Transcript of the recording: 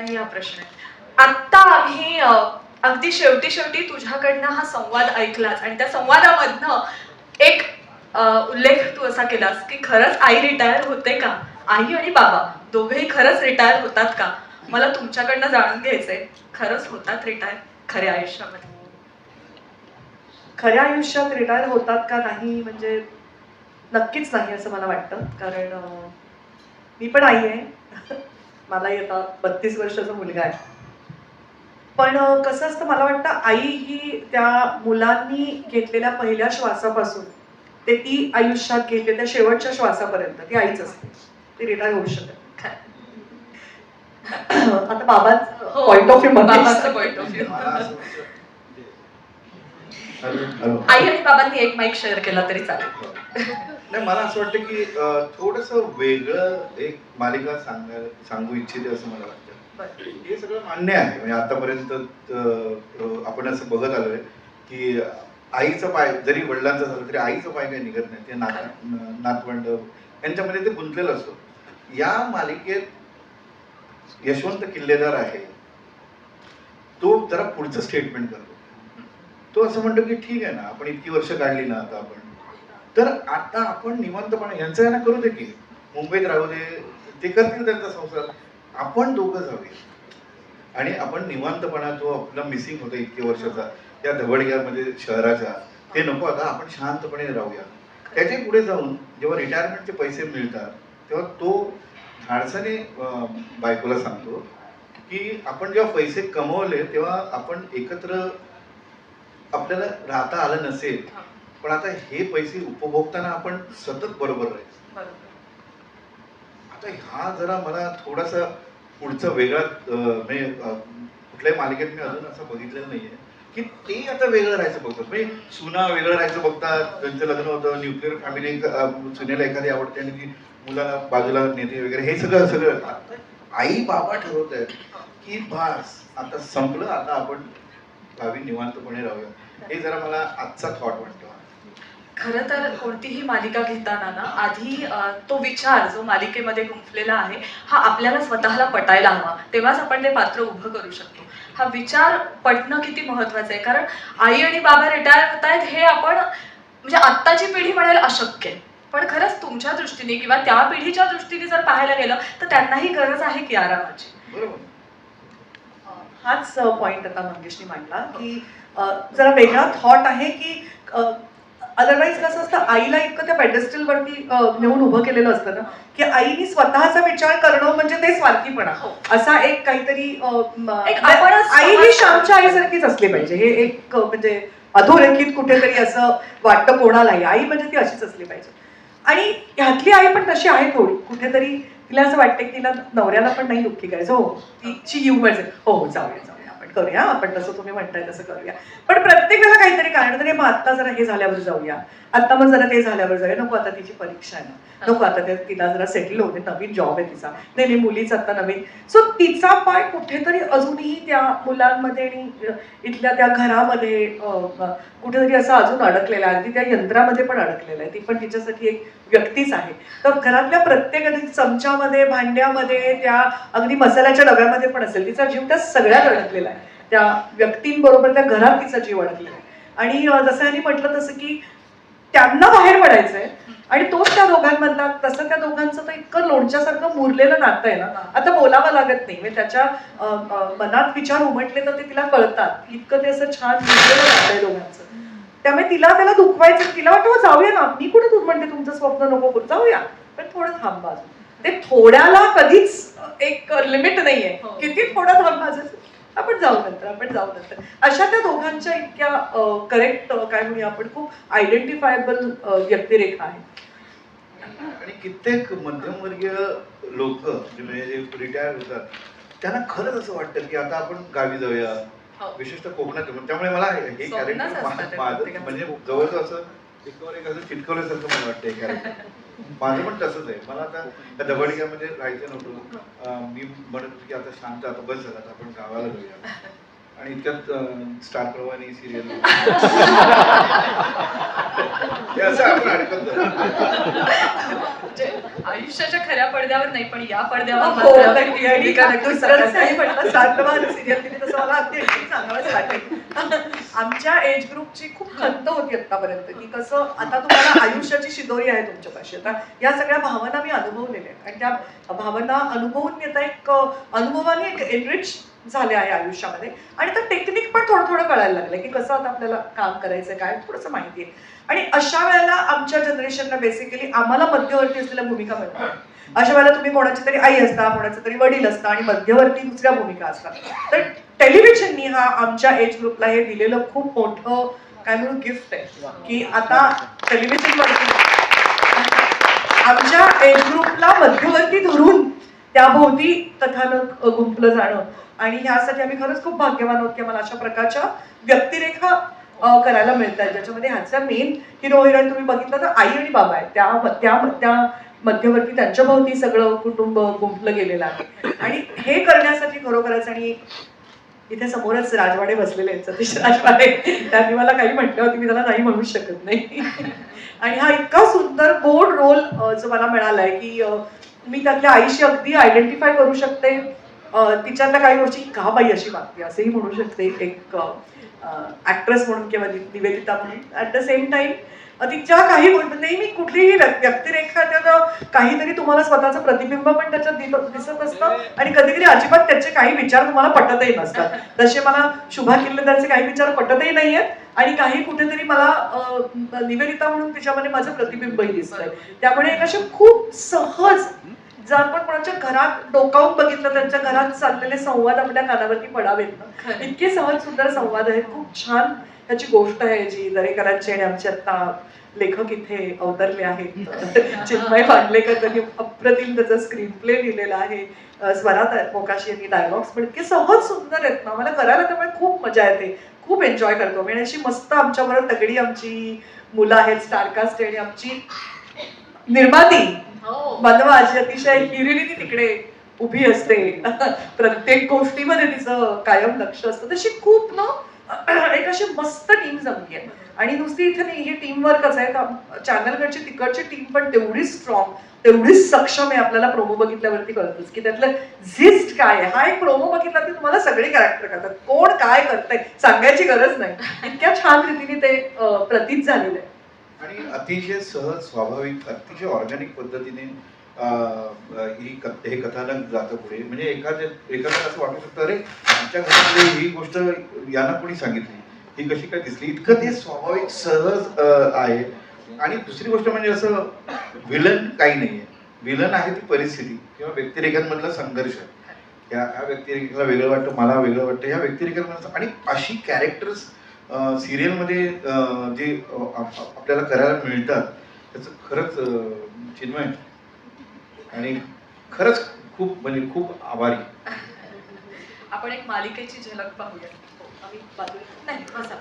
नाही हा प्रश्न आहे. आत्ता आम्ही अगदी शेवटी शेवटी तुझ्याकडनं हा संवाद ऐकलाच आणि त्या संवादामधनं एक उल्लेख तू असा केलास की खरंच आई रिटायर होते का? आई आणि बाबा दोघेही खरंच रिटायर होतात का? मला तुमच्याकडनं जाणून घ्यायचंय. खरंच होतात रिटायर? खऱ्या आयुष्यामध्ये. खऱ्या आयुष्यात रिटायर होतात का नाही म्हणजे नक्कीच नाही असं मला वाटतं. कारण मी पण आई आहे. मला आता बत्तीस वर्षाचा मुलगा आहे. पण कसं असतं मला वाटतं आई ही त्या मुलांनी घेतलेल्या पहिल्या श्वासापासून ते ती आयुष्यात घेतले त्या शेवटच्या श्वासापर्यंत ती आईच असते. ती रिटायर होऊ शकत. आता बाबांचं पॉइंट ऑफ व्ह्यू वाटतं- हॅलो हॅलो आई आणि बाबांनी एक माईक शेअर केला तरी चालेल. नाही मला असं वाटतं की थोडस वेगळं एक मालिका सांगायला सांगू इच्छिते असं मला वाटतं. हे सगळं मान्य आहे. म्हणजे आतापर्यंत आपण असं बघत आलोय की आईचं पाय जरी वडिलांचं झालं तरी आईचं पाय काही निघत नाही. ते नात नातवंड यांच्यामध्ये ते गुंतलेलं असतो. या मालिकेत यशवंत किल्लेदार आहे. तो जरा पुढचं स्टेटमेंट करतो. तो असं म्हणतो की ठीक आहे ना आपण इतकी वर्ष काढली ना आता आपण. तर आता आपण निवांतपणे यांचं यांना करू दे की. मुंबईत राहू दे ते करतील त्यांचा संसार. आपण दोघं जाऊया. आणि आपण निवांतपणा जो आपला मिसिंग होतो इतके वर्षाचा त्या धबडग्यामध्ये शहराच्या ते नको आता आपण शांतपणे राहूया. त्याच्या पुढे जाऊन जेव्हा रिटायरमेंटचे पैसे मिळतात तेव्हा तो धाडसाने बायकोला सांगतो की आपण जेव्हा पैसे कमवले तेव्हा आपण एकत्र आपल्याला राहता आलं नसेल पण आता हे पैसे उपभोगताना आपण सतत बरोबर राहायचं. आता हा जरा मला थोडासा पुढचा वेगळा म्हणजे कुठल्याही मालिकेत मी अजून असं बघितलेलं नाहीये की ते आता वेगळं राहायचं बघतात. म्हणजे सुना वेगळं राहायचं बघतात. त्यांचं लग्न होतं न्यूक्लिअर फॅमिली सुनेला एखादी आवडते आणि ती मुलाला बाजूला नेते वगैरे हे सगळं सगळं. आई बाबा ठरवत आहेत की बास आता संपलं आता आपण गावी निवांतपणे राहूया. हे जरा मला आजचा थॉट वाटतो. खरं तर कोणतीही मालिका घेताना ना आधी तो विचार जो मालिकेमध्ये गुंफलेला आहे हा आपल्याला स्वतःला पटायला हवा. तेव्हाच आपण ते पात्र उभं करू शकतो. हा विचार पटणं किती महत्वाचं आहे. कारण आई आणि बाबा रिटायर होत आहेत हे आपण म्हणजे आत्ताची पिढी म्हणेल अशक्य. आहे. पण खरंच तुमच्या दृष्टीने किंवा त्या पिढीच्या दृष्टीने जर पाहायला गेलं तर त्यांनाही गरज आहे की आरामाची. बरोबर. हाच पॉइंट आता मंगेशनी मांडला की जरा वेगळा थॉट आहे की अदरवाईज कसं असतं आईला इतकं त्या pedestal वरती अ, नेऊन उभं केलेलं असतं ना की आईनी स्वतःचा विचार करणं म्हणजे ते स्वार्थीपणा हो. असा एक काहीतरी अ, म- एक आपणच आई ही श्यामच्या आईसारखीच असली पाहिजे. हे एक म्हणजे अधोरेखित कुठेतरी असं वाटतं कोणालाही. आई म्हणजे ती अशीच असली पाहिजे. आणि ह्यातली आई पण तशी आहे थोडी. कुठेतरी तिला असं वाटतं की तिला नवऱ्याला पण नाही दुःखी करायचं. हो तिची ह्युमर हो हो जाऊया जाऊया. आपण करूया आपण जसं तुम्ही म्हणताय तसं करूया. पण प्रत्येक वेळेला काहीतरी कारण तरी मग आता जरा हे झाल्यावर जाऊया. आता मग जरा ते झाल्यावर जाऊया. नको आता तिची परीक्षा आहे ना. नको आता ते तिला जरा सेटल होते नवीन जॉब आहे तिचा. नाही नाही मुलीच आता नवीन. सो तिचा पाय कुठेतरी अजूनही त्या मुलांमध्ये आणि इथल्या त्या घरामध्ये कुठेतरी असं अजून अडकलेला आहे. अगदी त्या यंत्रामध्ये पण अडकलेला आहे. ती पण तिच्यासाठी एक व्यक्तीच आहे. तर घरातल्या प्रत्येक अगदी चमच्यामध्ये भांड्यामध्ये त्या अगदी मसाल्याच्या डब्यामध्ये पण असेल तिचा जीव त्या सगळ्यात अडकलेला आहे. त्या व्यक्तींबरोबर त्या घरात तिचा जीव अडकलेला आहे. आणि जसं यांनी म्हटलं तसं की त्यांना बाहेर पडायचंय आणि तोच त्या दोघांमधला तसं त्या दोघांचं तर इतकं लोणच्यासारखं मुरलेलं नातं आहे ना. आता बोलावं लागत नाही. म्हणजे त्याच्या मनात विचार उमटले तर ते तिला कळतात. इतकं ते असं छान मुरलेलं नातं आहे दोघांचं. त्यामुळे तिला त्याला दुखवायचं तिला वाटतं "हो, जाऊया ना. मी कुठे तू म्हणते तुमचं स्वप्न नको करू. जाऊया. पण थोडं थांबा ते थोड्याला कधीच एक लिमिट नाहीये. हो. किती थोडं थांबायचं आपण जाऊ नंतर आपण जाऊ नंतर. अशा त्या दोघांच्या इतक्या करेक्ट काय म्हणूया आपण खूप आयडेंटिफायबल व्यक्तिरेखा आहेत. आणि कित्येक मध्यमवर्गीय लोक म्हणजे जे रिटायर होतात त्यांना खरंच असं वाटतं की आता आपण गावी जाऊया. विशेषतः कोकणात त्यामुळे मला हे कॅरेक्टर. म्हणजे जवळजवळ असं एकावर एक असं चिटकवल्यासारखं मला वाटतं हे कॅरेक्टर माझं पण तसंच आहे. मला आता त्या दबडग्यामध्ये राहायचं नव्हतं. मी म्हणत होतो की आता शांत आता बस झालं आता आपण गावाला जाऊया. आणि इतक्यात स्टार प्रवाह सिरियल हे. म्हणजे आयुष्याच्या खऱ्या पडद्यावर नाही पण या पडद्यावर हो, वाटेल आमच्या एज ग्रुपची खूप खंत होती आतापर्यंत की कसं आता तुम्हाला आयुष्याची शिदोरी आहे तुमच्यापाशी आता या सगळ्या भावना मी अनुभवलेल्या आहेत. आणि त्या भावना अनुभवून मी आता एक अनुभवाने एक एनरिच झाले आहे आयुष्यामध्ये. आणि तर टेक्निक पण थोडं थोडं कळायला लागलं की कसं आता आपल्याला काम करायचं काय थोडंसं माहिती आहे. आणि अशा वेळेला आमच्या जनरेशनला बेसिकली आम्हाला मध्यवर्ती असलेल्या भूमिका मिळतात. अशा वेळेला तुम्ही कोणाची तरी आई असता कोणाचे तरी वडील असता आणि मध्यवर्ती दुसऱ्या भूमिका असतात. तर टेलिव्हिजननी हा आमच्या एज ग्रुपला हे दिलेलं खूप मोठं काय म्हणून गिफ्ट आहे. की आता टेलिव्हिजनवरती आमच्या एज ग्रुपला मध्यवर्ती धरून त्याभोवती कथानक गुंपलं जाणं आणि ह्यासाठी आम्ही खरंच खूप भाग्यवान आहोत की आम्हाला अशा प्रकारच्या व्यक्तिरेखा करायला मिळतात ज्याच्यामध्ये ह्याचा मेन हिरो हिरोईन तुम्ही बघितलं तर आई आणि बाबा आहेत. त्या त्या त्या मध्यवर्ती त्यांच्या भोवती सगळं कुटुंब गुंफलं गेलेलं आहे. आणि हे करण्यासाठी खरोखरच आणि इथे समोरच राजवाडे बसलेले आहेत. सतीश राजवाडे. त्यांनी मला काही म्हटलं होती मी त्याला नाही म्हणू शकत नाही. आणि हा इतका सुंदर गोड रोल जो मला मिळालाय की मी त्यातल्या आईशी अगदी आयडेंटिफाय करू शकते. तिच्यातल्या काही गोष्टी का बाई अशी वागते? असंही म्हणू शकते एक ऍक्ट्रेस म्हणून किंवा निवेदिता म्हणून. ऍट द सेम टाईम तिच्या काही नेहमी कुठलीही व्यक्तिरेखा त्यात काहीतरी तुम्हाला स्वतःचं प्रतिबिंब पण त्याच्यात दिसत असतं. आणि कधी कधी अजिबात त्याचे काही विचार तुम्हाला पटतही नसतात. तसे मला शुभा किल्लेदारचे काही विचार पटतही नाहीयेत. आणि काही कुठेतरी मला निवेदिता म्हणून तिच्यामध्ये माझं प्रतिबिंबही दिसतंय. त्यामुळे एक असे खूप सहज जर आपण कोणाच्या घरात डोकावून बघितलं त्यांच्या घरात चाललेले संवाद आपल्या कानावरती पडावेत ना. इतके सहज सुंदर संवाद आहेत. खूप छान त्याची गोष्ट आहे जी दरेकरांची आणि आमचे आता लेखक इथे अवतरले आहेत. चिन्मय पांडलेकर त्यांनी अप्रतिम त्याचा स्क्रीन प्ले लिहिलेला आहे. स्वरात मोकाशी यांनी डायलॉग्स पण इतके सहज सुंदर आहेत ना? मला करायला त्यामुळे खूप मजा येते. खूप एन्जॉय करतो. मी आणि अशी मस्त आमच्याबरोबर तगडी आमची मुलं आहेत स्टारकास्ट आणि आमची निर्माती. हो. अशी अतिशय हिरिरीने तिकडे उभी असते. प्रत्येक गोष्टीमध्ये तिचं कायम लक्ष असतं. तशी खूप ना एक अशी मस्त टीम जमली आहे. आणि नुसती इथे नाही हे टीम वर्कच आहे चॅनलकडची तिकडची टीम पण तेवढीच स्ट्रॉंग तेवढीच सक्षम आहे. आपल्याला प्रोमो बघितल्यावरती कळतच की त्यातलं झिस्ट काय आहे. हा एक प्रोमो बघितला की तुम्हाला सगळे कॅरेक्टर करतात कोण काय करतंय सांगायची गरज नाही. इतक्या छान रीतीने ते प्रतीत झालेलं आहे. आणि अतिशय सहज स्वाभाविक अतिशय ऑर्गॅनिक पद्धतीने ही कथ हे कथानक जातं पुढे. म्हणजे एखाद्या एखाद्याला असं वाटू शकतं अरे आमच्या घरामध्ये ही गोष्ट यांना कोणी सांगितली? ही कशी काय दिसली? इतकं ते स्वाभाविक सहज आहे. आणि दुसरी गोष्ट म्हणजे असं विलन काही नाही आहे विलन आहे ती परिस्थिती. किंवा व्यक्तिरेखांमधला संघर्ष. या ह्या व्यक्तिरेखेला वेगळं वाटतं मला वेगळं वाटतं. ह्या व्यक्तिरेखांमधलं आणि अशी कॅरेक्टर्स सिरियलमध्ये जे आपल्याला करायला मिळतात त्याचं खरंच चिन्मय आणि खरंच खूप म्हणजे खूप आभारी. आपण एक मालिकेची झलक पाहूया. आम्ही बाजूला नाही बसा